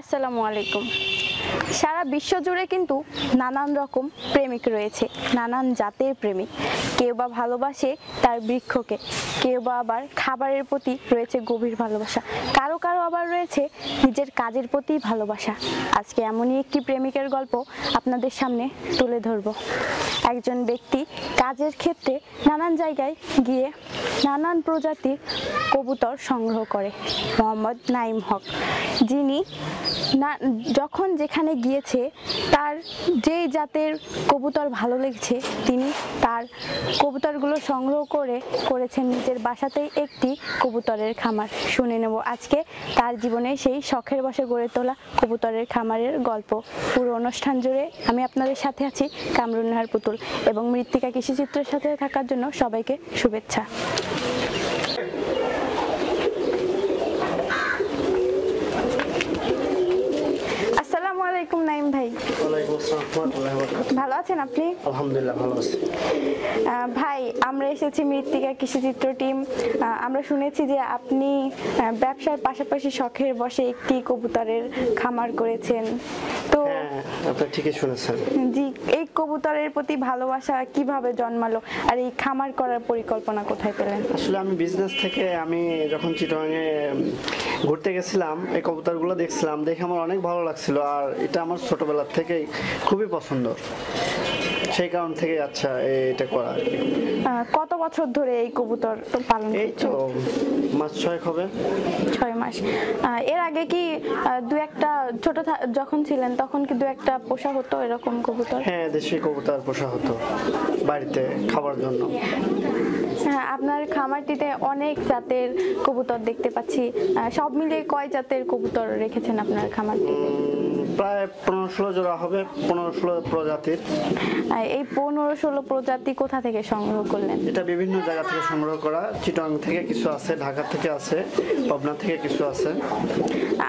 আসসালামু আলাইকুম। সারা বিশ্ব জুড়ে কিন্তু নানান রকম প্রেমিক রয়েছে, নানান জাতের প্রেমিক। কেউ বা ভালোবাসে তার বৃক্ষকে, কেউ বা আবার খাবারের প্রতি রয়েছে গভীর ভালোবাসা। কারও কারও আবার রয়েছে নিজের কাজের প্রতি ভালোবাসা। আজকে এমনই একটি প্রেমিকের গল্প আপনাদের সামনে তুলে ধরব। একজন ব্যক্তি কাজের ক্ষেত্রে নানান জায়গায় গিয়ে নানান প্রজাতির কবুতর সংগ্রহ করে, মোহাম্মদ নাইম হক, যিনি না, যখন যেখানে গিয়েছে, তার যেই জাতের কবুতর ভালো লেগেছে, তিনি তার কবুতরগুলো সংগ্রহ করে, করেছেন নিজের বাসাতেই একটি কবুতরের খামার। শুনে নেব আজকে তার জীবনে সেই শখের বসে গড়ে তোলা কবুতরের খামারের গল্প। পুরো অনুষ্ঠান জুড়ে আমি আপনাদের সাথে আছি কামরুন নাহার পুতুল এবং মৃত্তিকা কৃষিচিত্রের সাথে থাকার জন্য সবাইকে শুভেচ্ছা। আসসালামু আলাইকুম নাইম ভাই। ভালো আছেন আপনি? আলহামদুলিল্লাহ ভালো আছি। ভাই আমরা এসেছি মৃত্তিকা কৃষিচিত্র টিম। আমরা শুনেছি যে আপনি ব্যবসার পাশাপাশি শখের বসে একটি কবুতরের খামার করেছেন। তো আপনি ঠিকই শুনেছেন। জি এই কবুতরের প্রতি ভালোবাসা কীভাবে জন্মালো? আর এই খামার করার পরিকল্পনা কোথায় পেলেন? আসলে আমি বিজনেস থেকে আমি যখন চিটংয়ে ঘুরতে গেছিলাম এই কবুতরগুলো দেখছিলাম দেখে আমার অনেক ভালো লাগছিল। আর এটা আমার ছোটবেলার থেকেই খুবই পছন্দ। সেই কারণ থেকে আচ্ছা এটা করা কত বছর ধরে এই কবুতর পালন এই তো মাস ছয়েক হবে। ছয় মাস। এর আগে কি দু একটা ছোট যখন ছিলেন তখন কি দু একটা পোষা হতো এরকম কবুতর? হ্যাঁ দেশি কবুতর পোষা হতো বাড়িতে খাবার জন্য। আপনার খামারটিতে অনেক জাতের কবুতর দেখতে পাচ্ছি। সব মিলিয়ে কয় জাতের কবুতর রেখেছেন আপনার খামারটিতে? উম, প্রায় পনেরো ষোলো জোড়া হবে পনেরো ষোলো প্রজাতির। এই পনেরো ষোলো প্রজাতি কোথা থেকে সংগ্রহ করলেন? এটা বিভিন্ন জায়গা থেকে সংগ্রহ করা চিটং থেকে কিছু আছে ঢাকা থেকে আছে পাবনা থেকে কিছু আছে।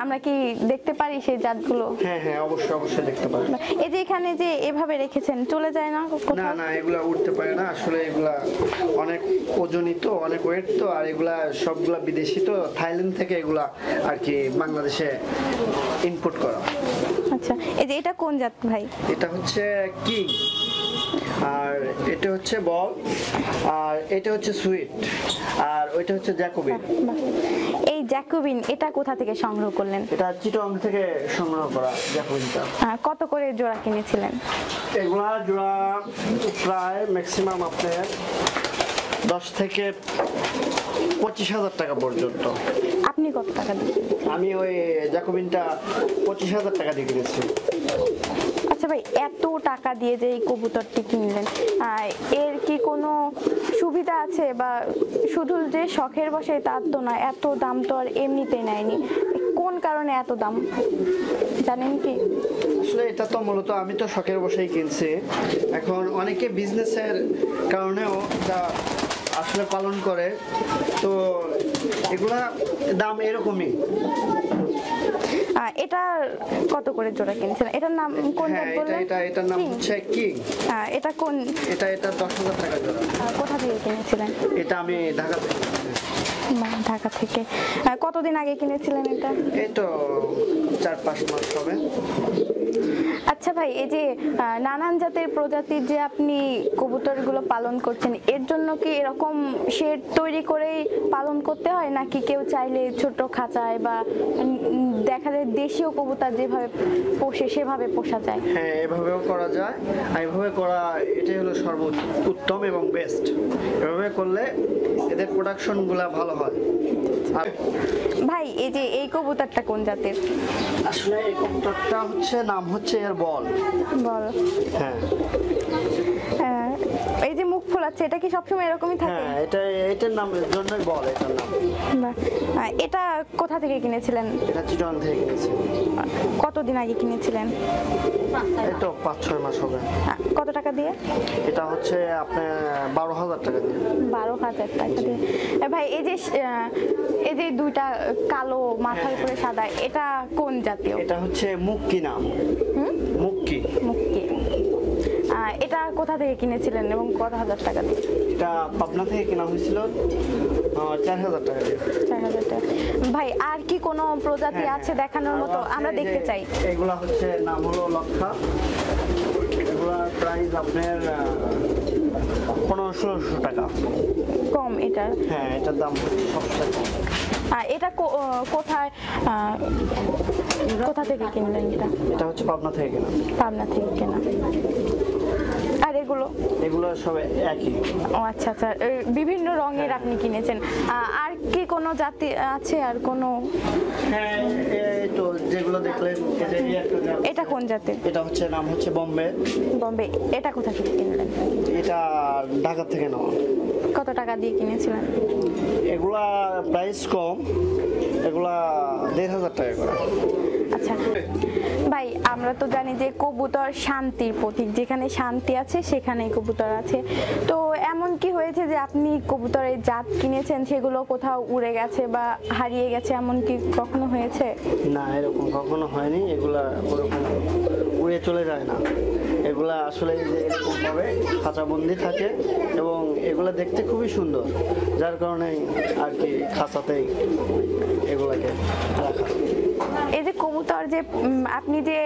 আমরা কি দেখতে পারি সেই জাতগুলো? হ্যাঁ হ্যাঁ অবশ্যই অবশ্যই দেখতে পারেন এই যে এখানে যে এভাবে রেখেছেন চলে যায় না না না এগুলা উঠতে পারে না আসলে এগুলা অনেক ওজনই তো অনেক ওয়েট তো আর এগুলা সবগুলা বিদেশি তো থাইল্যান্ড থেকে এগুলা আর কি বাংলাদেশে ইনপুট করা। আচ্ছা এই যে এটা কোন জাত ভাই? এটা হচ্ছে কিং আর এটা হচ্ছে বল আর এটা হচ্ছে সুইট আর ওইটা হচ্ছে জ্যাকোবিন। এই জ্যাকোবিন এটা কোথা থেকে সংগ্রহ করলেন? এটা চিটং থেকে সংগ্রহ করা জ্যাকোবিনটা। কত করে জোড়া কিনেছিলেন? এগুলা জোড়া প্রায় ম্যাক্সিমাম আপনার দশ থেকে পঁচিশ হাজার টাকা পর্যন্ত। আপনি কত টাকা দিয়েছেন আমি ওই জ্যাকোবিনটা পঁচিশ হাজার টাকা দিয়ে কিনেছি। আচ্ছা ভাই এত টাকা দিয়ে যে এই কবুতরটি কিনলেন এর কি কোনো সুবিধা আছে? বা শুধু যে শখের বসে তার তো না এত দাম তো আর এমনিতেই নেয়নি। কোন কারণে এত দাম? জানেন কি? আসলে এটা তো মূলত আমি তো শখের বসেই কিনছি। এখন অনেকে বিজনেসের কারণেও এটা আসলে পালন করে তো এগুলা দাম এরকমই। এটা কত করে জোড়া কিনছেন? এটার নাম কোন হ্যাঁ বললেন? এটা এটার নাম হচ্ছে কিং আহ, এটা কোন? এটা এটা দশ হাজার টাকা জোড়া। কোথা থেকে কিনেছিলেন? এটা আমি ঢাকা থেকে। ঢাকা থেকে। কতদিন আগে কিনেছিলেন এটা? এই তো চার পাঁচ মাস হবে। আচ্ছা ভাই এই যে নানান জাতের প্রজাতির যে আপনি কবুতরগুলো পালন করছেন এর জন্য কি এরকম শেড তৈরি করেই পালন করতে হয়? নাকি কেউ চাইলে ছোট খাঁচায় বা দেখা যায় দেশীয় কবুতর যেভাবে পোষে সেভাবে পোষা যায়? হ্যাঁ এভাবেও করা যায়। আর এভাবে করা এটাই হলো সর্ব উত্তম এবং বেস্ট এভাবে করলে এদের প্রোডাকশনগুলো ভালো হয়। ভাই এই যে এই কবুতরটা কোন জাতের? আসলে এই কবুতরটা হচ্ছে নাম হচ্ছে এর বল। বল। হ্যাঁ। হ্যাঁ, এই যে মুখ ফোলাচ্ছে এটা কি সবসময় এরকমই থাকে? হ্যাঁ এটা এটার নাম জন্যই বল এটার নাম। এটা কোথা থেকে কিনেছিলেন? এটা চিটন থেকে কিনেছি। কতদিন আগে কিনেছিলেন? তো পাঁচ ছয় মাস হবে। কত টাকা দিয়ে? এটা হচ্ছে আপনার বারো হাজার টাকা দিয়ে। বারো হাজার টাকা দিয়ে। এ ভাই এই যে এই যে দুইটা কালো মাথার উপরে সাদা এটা কোন জাতীয়? এটা হচ্ছে মুক্কি নাম। হুম? মুক্কি? মুক্তি এটা কোথা থেকে কিনেছিলেন এবং কত হাজার টাকা দিয়ে? এটা পাবনা থেকে কেনা হয়েছিল চার হাজার টাকা দিয়ে। চার হাজার টাকা। ভাই আর কি কোনো প্রজাতি হ্যাঁ, আছে দেখানোর আরও মতো? আমরা দেখতে চাই। এগুলা হচ্ছে নাম হলো লক্ষা। এগুলার প্রাইস আপনার পনেরো ষোলোশো টাকা। কম এটা হ্যাঁ এটার দাম সবচেয়ে কম। এটা কোথায় কোথা থেকে কিনলেন এটা? এটা হচ্ছে পাবনা থেকে কেনা। পাবনা থেকে কেনা। আর এগুলো? এগুলো সব একই। ও আচ্ছা আচ্ছা। বিভিন্ন রঙের আপনি কিনেছেন। আর কি কোনো জাতি আছে আর কোনো? হ্যাঁ এই তো যেগুলো দেখলেন। এটা কোন জাতের? এটা হচ্ছে নাম হচ্ছে বম্বে। বম্বে। এটা কোথা থেকে কিনলেন? এটা ঢাকা থেকে নেওয়া। কত টাকা দিয়ে কিনেছিলেন? এগুলা প্রাইস কম এগুলা দেড় হাজার টাকা করে। আচ্ছা ভাই আমরা তো জানি যে কবুতর শান্তির প্রতীক। যেখানে শান্তি আছে সেখানে কবুতর আছে। তো এমন কি হয়েছে যে আপনি কবুতরের জাত কিনেছেন সেগুলো কোথাও উড়ে গেছে বা হারিয়ে গেছে? এমন কি কখনো হয়েছে? না এরকম কখনো হয়নি। এগুলা ওরকম উড়ে চলে যায় না। এগুলা আসলে এই যে এরকম ভাবে খাঁচাবন্দি থাকে এবং এগুলা দেখতে খুবই সুন্দর যার কারণে আর কি খাঁচাতেই এগুলাকে রাখা। এই যে কবুতর যে আপনি যে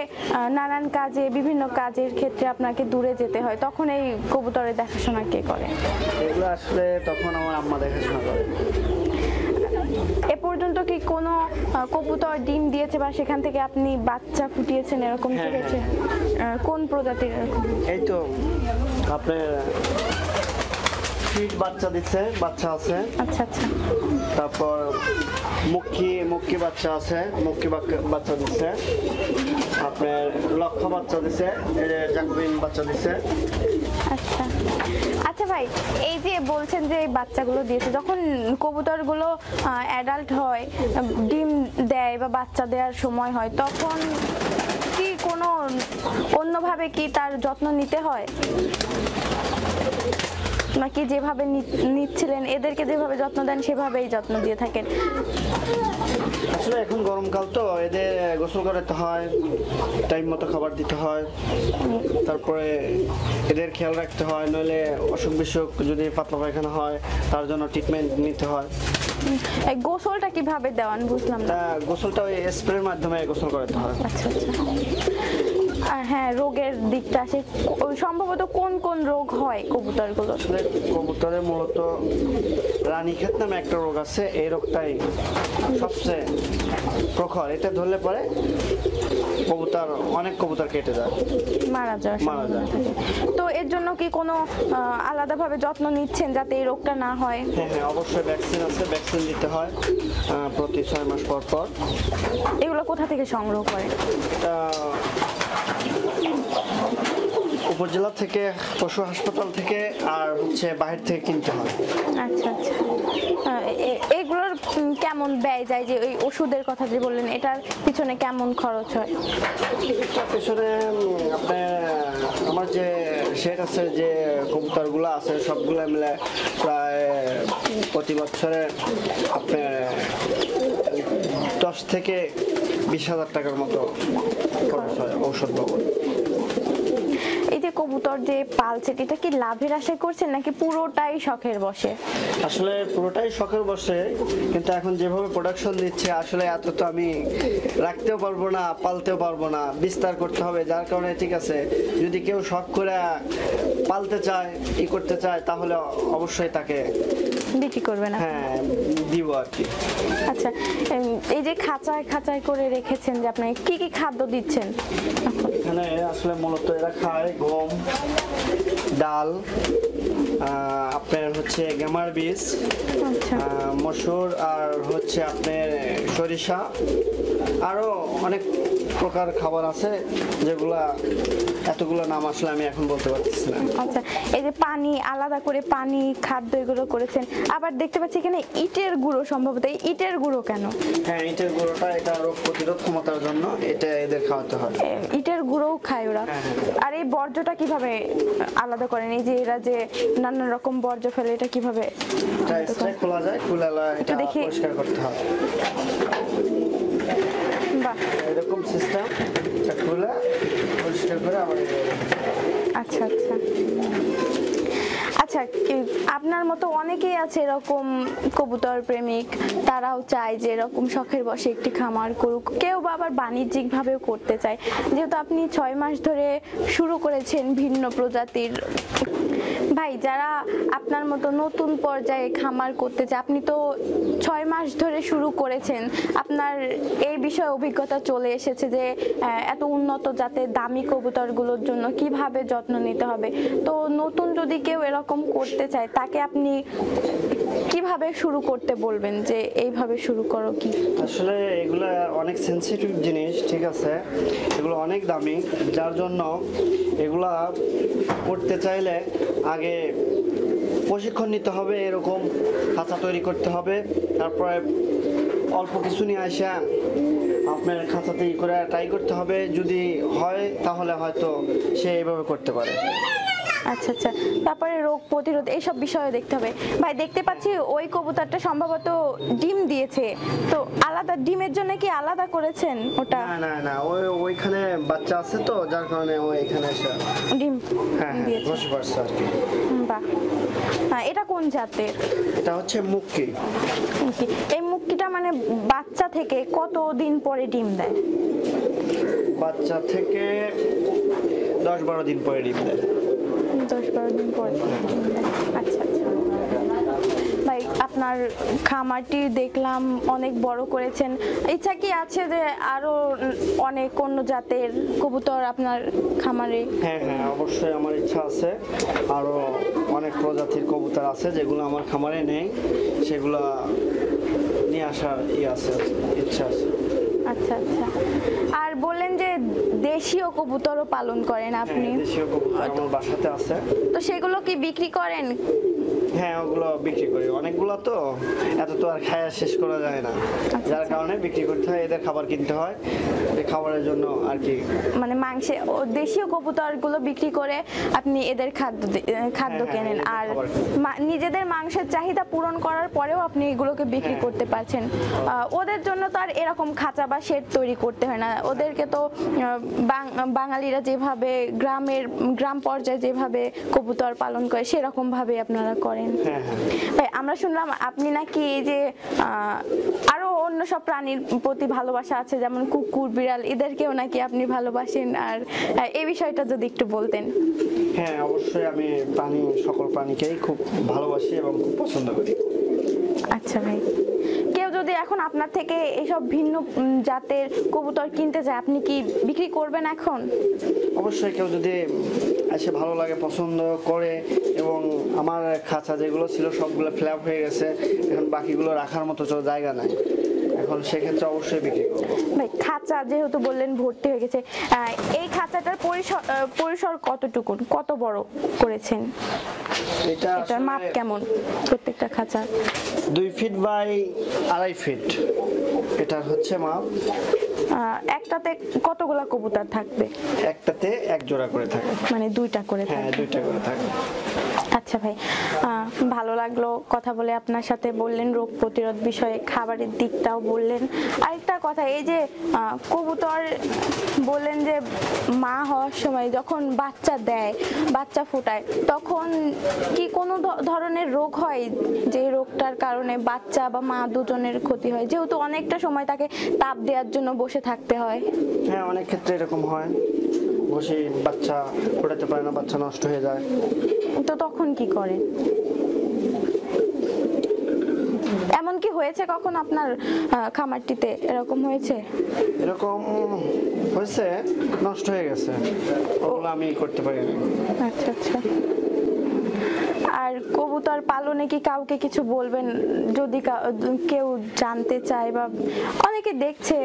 নানান কাজে বিভিন্ন কাজের ক্ষেত্রে আপনাকে দূরে যেতে হয় তখন এই কবুতরের দেখাশোনা কে করে? এগুলো আসলে তখন আমার আম্মা দেখাশোনা করে। এ পর্যন্ত কি কোনো কবুতর ডিম দিয়েছে বা সেখান থেকে আপনি বাচ্চা ফুটিয়েছেন এরকম কি হ্যাঁ, হয়েছে কোন প্রজাতির এই তো আপনার ফিট বাচ্চা দিচ্ছে? বাচ্চা আছে। আচ্ছা আচ্ছা। তারপর মুক্কি মুক্কি বাচ্চা আছে। মুক্কি বাক- বাচ্চা দিচ্ছে। আপনার লক্ষ্য বাচ্চা দিচ্ছে। এই জাকবিন বাচ্চা দিচ্ছে। আচ্ছা। আচ্ছা ভাই এই যে বলছেন যে এই বাচ্চাগুলো দিয়েছে যখন কবুতরগুলো অ্যাডাল্ট হয় ডিম দেয় বা বাচ্চা দেওয়ার সময় হয় তখন কি কোনো অন্যভাবে কি তার যত্ন নিতে হয়? নাকি যেভাবে নিচ্ছিলেন এদেরকে যেভাবে যত্ন দেন সেভাবেই যত্ন দিয়ে থাকেন। আসলে এখন গরমকাল তো এদের গোসল করাতে হয় টাইম মতো খাবার দিতে হয়। তারপরে এদের খেয়াল রাখতে হয় নইলে অসুখ বিসুখ যদি পাতলা পায়খানা হয় তার জন্য ট্রিটমেন্ট নিতে হয়। এই গোসলটা কীভাবে দেওয়ান? বুঝলাম না। গোসলটা ওই স্প্রের মাধ্যমে গোসল করাতে হয়। আচ্ছা আচ্ছা। হ্যাঁ রোগের দিকটা আসে। ক- সম্ভবত কোন কোন রোগ হয় কবুতরগুলো? আসলে কবুতরের মূলত রানীক্ষেত নামে একটা রোগ আছে। এই রোগটাই সবচেয়ে প্রখর। এটা ধরলে পরে কবুতর অনেক কবুতর কেটে যায়। মারা যায় মারা যায়। তো এর জন্য কি কোনো আলাদাভাবে যত্ন নিচ্ছেন যাতে এই রোগটা না হয়? হ্যাঁ হ্যাঁ অবশ্যই ভ্যাকসিন আছে। ভ্যাকসিন দিতে হয় প্রতি ছয় মাস পর পর। এগুলো কোথা থেকে সংগ্রহ এটা উপজেলা থেকে পশু হাসপাতাল থেকে আর হচ্ছে বাহির থেকে কিনতে হয়। আচ্ছা আচ্ছা। এগুলোর কেমন ব্যয় যায়? যে ওই ওষুধের কথা যে বললেন এটার পিছনে কেমন খরচ হয়? তার পেছনে আপনার আমার যে সেট আছে যে কবুতরগুলো আছে সবগুলো মিলে প্রায় প্রতি বছরে আপনার দশ থেকে বিশ হাজার টাকার মতো খরচ হয় ঔষধ বাবদ কবুতর যে পালছেন এটা কি লাভের আশায় করছেন নাকি পুরোটাই শখের বসে? আসলে পুরোটাই শখের বসে কিন্তু এখন যেভাবে প্রোডাকশন দিচ্ছে আসলে এত তো আমি রাখতেও পারব না পালতেও পারব না বিস্তার করতে হবে। যার কারণে ঠিক আছে যদি কেউ শখ করে পালতে চায় ই করতে চায় তাহলে অবশ্যই তাকে বিক্রি করবে না হ্যাঁ দিব আর কি। আচ্ছা এই যে খাঁচায় খাঁচায় করে রেখেছেন যে আপনি কি কি খাদ্য দিচ্ছেন? এখানে আসলে মূলত এরা খায় গম ডাল আপনার হচ্ছে গ্যামার বীজ আচ্ছা। মসুর আর হচ্ছে আপনার সরিষা আরও অনেক প্রকার খাবার আছে যেগুলা এতগুলো নাম আসলে আমি এখন বলতে পারতেছি না। আচ্ছা এই যে পানি আলাদা করে পানি খাদ্য এগুলো করেছেন আবার দেখতে পাচ্ছি এখানে ইটের গুঁড়ো সম্ভবত। এই ইটের গুঁড়ো কেন? হ্যাঁ ইটের গুঁড়োটা এটা রোগ প্রতিরোধ ক্ষমতার জন্য এটা এদের খাওয়াতে হয়। ইটের গুঁড়োও খায় ওরা। হ্যাঁ, আর এই বর্জ্যটা কীভাবে আলাদা করেন? এই যে এরা যে নানান রকম বর্জ্য ফেলে এটা কীভাবে এটা খোলা যায় খুলে এটা পরিষ্কার করতে হয়। এরকম সিস্টেম পরিষ্কার করে আচ্ছা আচ্ছা। আচ্ছা আপনার মতো অনেকেই আছে এরকম কবুতর প্রেমিক, তারাও চায় যে এরকম শখের বসে একটি খামার করুক। কেউ বা আবার বাণিজ্যিক ভাবেও করতে চায়। যেহেতু আপনি ছয় মাস ধরে শুরু করেছেন ভিন্ন প্রজাতির ভাই, যারা আপনার মতো নতুন পর্যায়ে খামার করতে চায়, আপনি তো ছয় মাস ধরে শুরু করেছেন, আপনার এই বিষয়ে অভিজ্ঞতা চলে এসেছে যে এত উন্নত যাতে দামি কবুতরগুলোর জন্য কীভাবে যত্ন নিতে হবে? তো নতুন যদি কেউ এরকম করতে চায়, তাকে আপনি কীভাবে শুরু করতে বলবেন যে এইভাবে শুরু করো কি? আসলে এগুলো অনেক সেন্সিটিভ জিনিস, ঠিক আছে? এগুলো অনেক দামি, যার জন্য এগুলা করতে চাইলে আগে প্রশিক্ষণ নিতে হবে, এরকম খাঁচা তৈরি করতে হবে, তারপরে অল্প কিছু নিয়ে আসা আপনার খাঁচা তৈরি করে ট্রাই করতে হবে, যদি হয় তাহলে হয়তো সে এইভাবে করতে পারে। আচ্ছা আচ্ছা। তারপরে রোগ প্রতিরোধ এইসব বিষয়ে দেখতে হবে। ভাই দেখতে পাচ্ছি ওই কবুতরটা সম্ভবত ডিম দিয়েছে। তো আলাদা ডিমের জন্য কি আলাদা করেছেন ওটা? না না না ওই ওইখানে বাচ্চা আছে তো যার কারণে ও এখানে এসে ডিম হ্যাঁ হ্যাঁ দিয়েছে। বসে পারছে আর কি। বাহ। হ্যাঁ, এটা কোন জাতের? এটা হচ্ছে মুক্কি। এই মুক্তিটা মানে বাচ্চা থেকে কত দিন পরে ডিম দেয়? বাচ্চা থেকে দশ বারো দিন পরে ডিম দেয়। বারো দিন পরে আচ্ছা আচ্ছা। ভাই আপনার খামারটি দেখলাম অনেক বড় করেছেন। ইচ্ছা কি আছে যে আরও অনেক অন্য জাতের কবুতর আপনার খামারে? হ্যাঁ হ্যাঁ অবশ্যই আমার ইচ্ছা আছে। আরও অনেক প্রজাতির কবুতর আছে যেগুলো আমার খামারে নেই। সেগুলো নিয়ে আসার ই আছে ইচ্ছা আছে। আচ্ছা আচ্ছা। আর বললেন যে দেশীয় কবুতরও পালন করেন আপনি? হ্যাঁ, দেশীয় কবুতর আমার বাসাতে আছে। তো সেগুলো কি বিক্রি করেন? হ্যাঁ ওগুলো বিক্রি করি। অনেকগুলো তো এত তো আর খায়া শেষ করা যায় না। যার কারণে বিক্রি করতে হয় এদের খাবার কিনতে হয় এই খাবারের জন্য আর কি। মানে মাংসে ও দেশীয় কবুতরগুলো বিক্রি করে আপনি এদের খাদ্য খাদ্য হ্যাঁ, কেনেন। আর নিজেদের মাংসের চাহিদা পূরণ করার পরেও আপনি এগুলোকে বিক্রি হ্যাঁ। করতে পারছেন। ওদের জন্য তো আর এরকম খাঁচা বা শেড তৈরি করতে হয় না। ওদেরকে তো বাঙালিরা যেভাবে গ্রামের গ্রাম পর্যায়ে যেভাবে কবুতর পালন করে সেরকম ভাবে আপনারা করেন। হ্যাঁ হ্যাঁ। ভাই আমরা শুনলাম আপনি নাকি এই যে আরও অন্য সব প্রাণীর প্রতি ভালোবাসা আছে যেমন কুকুর বিড়াল এদেরকেও নাকি আপনি ভালোবাসেন? আর এই বিষয়টা যদি একটু বলতেন। হ্যাঁ অবশ্যই আমি প্রাণী সকল প্রাণীকেই খুব ভালোবাসি এবং খুব পছন্দ করি। আচ্ছা ভাই। যদি এখন আপনার থেকে এইসব ভিন্ন জাতের কবুতর কিনতে চায় আপনি কি বিক্রি করবেন এখন? অবশ্যই কেউ যদি এসে ভালো লাগে, পছন্দ করে, এবং আমার খাঁচা যেগুলো ছিল সবগুলো ফ্ল্যাপ হয়ে গেছে, এখন বাকিগুলো রাখার মতো জায়গা নাই। এখন সেক্ষেত্রে অবশ্যই বিক্রি করব। ভাই খাঁচা যেহেতু বললেন ভর্তি হয়ে গেছে এই খাঁচাটার পরিসর পরিসর কতটুকু কত বড় করেছেন? এটা এটার মাপ কেমন? প্রত্যেকটা খাঁচার দুই ফিট বাই আড়াই ফিট এটা হচ্ছে মাপ। একটাতে কতগুলা কবুতর থাকবে? একটাতে এক জোড়া করে থাকে মানে দুইটা করে হ্যাঁ দুইটা করে থাকে আচ্ছা ভাই ভালো লাগল কথা বলে আপনার সাথে বললেন, রোগ প্রতিরোধ বিষয়ে খাবারের দিকটাও বললেন। আরেকটা কথা, এই যে কবুতর বললেন যে, মা হওয়ার সময় যখন বাচ্চা দেয়, বাচ্চা ফোটায়, তখন কি কোনো ধরনের রোগ হয়? যে রোগটার কারণে বাচ্চা বা মা দুজনের ক্ষতি হয়? যেহেতু অনেকটা সময় তাকে তাপ দেওয়ার জন্য বসে থাকতে হয়। হ্যাঁ অনেক ক্ষেত্রে এরকম হয়। বসে বাচ্চা ফোটাতে পারে না বাচ্চা নষ্ট হয়ে যায়। তো তখন কি করে? এমন কি হয়েছে কখন আপনার খামারটিতে এরকম হয়েছে? এরকম হয়েছে নষ্ট হয়ে গেছে। ওগুলো আমি করতে পারি আচ্ছা আচ্ছা। কবুতর পালনে কি কাউকে কিছু বলবেন? যদি কেউ জানতে চায় বা অনেকে দেখছে,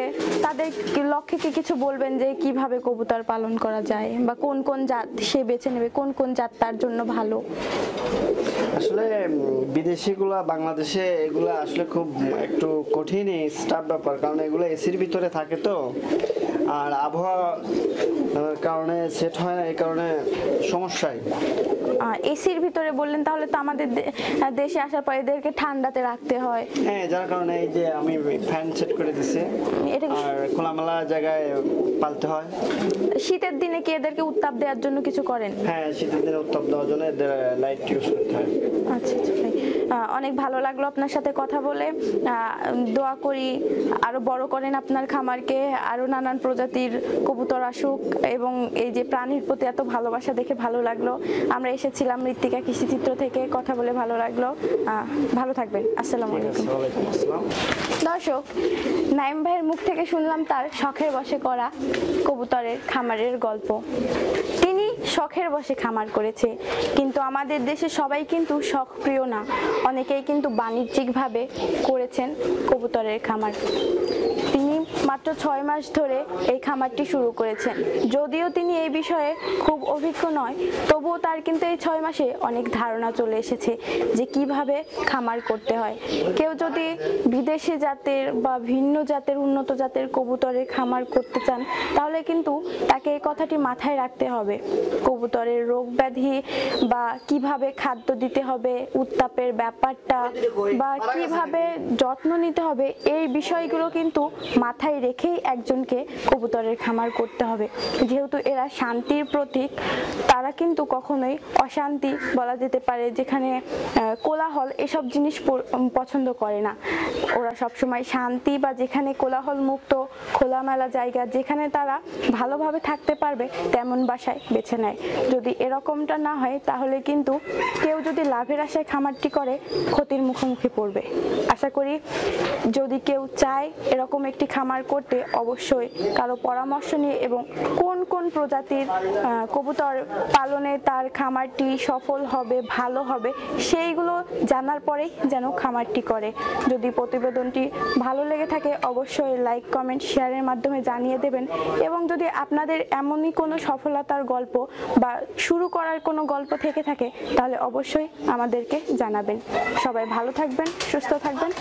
তাদের লক্ষ্যে কি কিছু বলবেন যে কীভাবে কবুতর পালন করা যায়? বা কোন কোন জাত সে বেছে নেবে? কোন কোন জাত তার জন্য ভালো? আসলে বিদেশিগুলা, বাংলাদেশে এগুলা আসলে খুব একটু কঠিনই স্টাফ ব্যাপার। কারণ এগুলো এসির ভিতরে থাকে তো। আর আবহাওয়া কারণে সেট হয় না, এই কারণে সমস্যায় এসির ভিতরে বললেন তাহলে তো আমাদের দেশে আসার পর এদেরকে ঠান্ডাতে রাখতে হয়। হ্যাঁ যার কারণে এই যে আমি ফ্যান সেট করে দিছি এটা আর খোলামেলা জায়গায় পালতে হয়। শীতের দিনে কি এদেরকে উত্তাপ দেওয়ার জন্য কিছু করেন? হ্যাঁ শীতের দিনে উত্তাপ দেওয়ার জন্য এদের লাইট ইউজ করতে হয়। আচ্ছা আচ্ছা ভাই। অনেক ভালো লাগল আপনার সাথে কথা বলে। দোয়া করি আরও বড় করেন আপনার খামারকে আরও নানান প্রজাতির কবুতর আসুক এবং এই যে প্রাণীর প্রতি এত ভালোবাসা দেখে ভালো লাগল। আমরা এসেছিলাম মৃত্তিকা কৃষিচিত্র থেকে কথা বলে ভালো লাগল। ভালো থাকবেন আসসালামু আলাইকুম। দর্শক নাইম ভাইয়ের মুখ থেকে শুনলাম তার শখের বসে করা কবুতরের খামারের গল্প। তিনি শখের বসে খামার করেছে কিন্তু আমাদের দেশে সবাই কিন্তু শখ প্রিয় না। অনেকেই কিন্তু বাণিজ্যিকভাবে করেছেন কবুতরের খামার। মাত্র ছয় মাস ধরে এই খামারটি শুরু করেছেন। যদিও তিনি এই বিষয়ে খুব অভিজ্ঞ নয়, তবুও তার কিন্তু এই ছয় মাসে অনেক ধারণা চলে এসেছে যে কীভাবে খামার করতে হয়। কেউ যদি বিদেশি জাতের বা ভিন্ন জাতের, উন্নত জাতের কবুতরের খামার করতে চান, তাহলে কিন্তু তাকে এই কথাটি মাথায় রাখতে হবে। কবুতরের রোগ ব্যাধি বা কীভাবে খাদ্য দিতে হবে, উত্তাপের ব্যাপারটা বা কীভাবে যত্ন নিতে হবে, এই বিষয়গুলো কিন্তু মাথায় রেখেই একজনকে কবুতরের খামার করতে হবে। যেহেতু এরা শান্তির প্রতীক, তারা কিন্তু কখনোই অশান্তি বলা যেতে পারে যেখানে কোলাহল এসব জিনিস পছন্দ করে না। ওরা সবসময় শান্তি বা যেখানে কোলাহল মুক্ত খোলামেলা জায়গা যেখানে তারা ভালোভাবে থাকতে পারবে তেমন বাসায় বেছে নেয়। যদি এরকমটা না হয়, তাহলে কিন্তু কেউ যদি লাভের আশায় খামারটি করে, ক্ষতির মুখোমুখি পড়বে। আশা করি যদি কেউ চায় এরকম একটি খামার করতে অবশ্যই কারও পরামর্শ নিয়ে এবং কোন কোন প্রজাতির কবুতর পালনে তার খামারটি সফল হবে, ভালো হবে, সেইগুলো জানার পরেই যেন খামারটি করে। যদি প্রতিবেদনটি ভালো লেগে থাকে, অবশ্যই লাইক কমেন্ট শেয়ারের মাধ্যমে জানিয়ে দেবেন। এবং যদি আপনাদের এমনই কোনো সফলতার গল্প বা শুরু করার কোনো গল্প থেকে থাকে, তাহলে অবশ্যই আমাদেরকে জানাবেন। সবাই ভালো থাকবেন, সুস্থ থাকবেন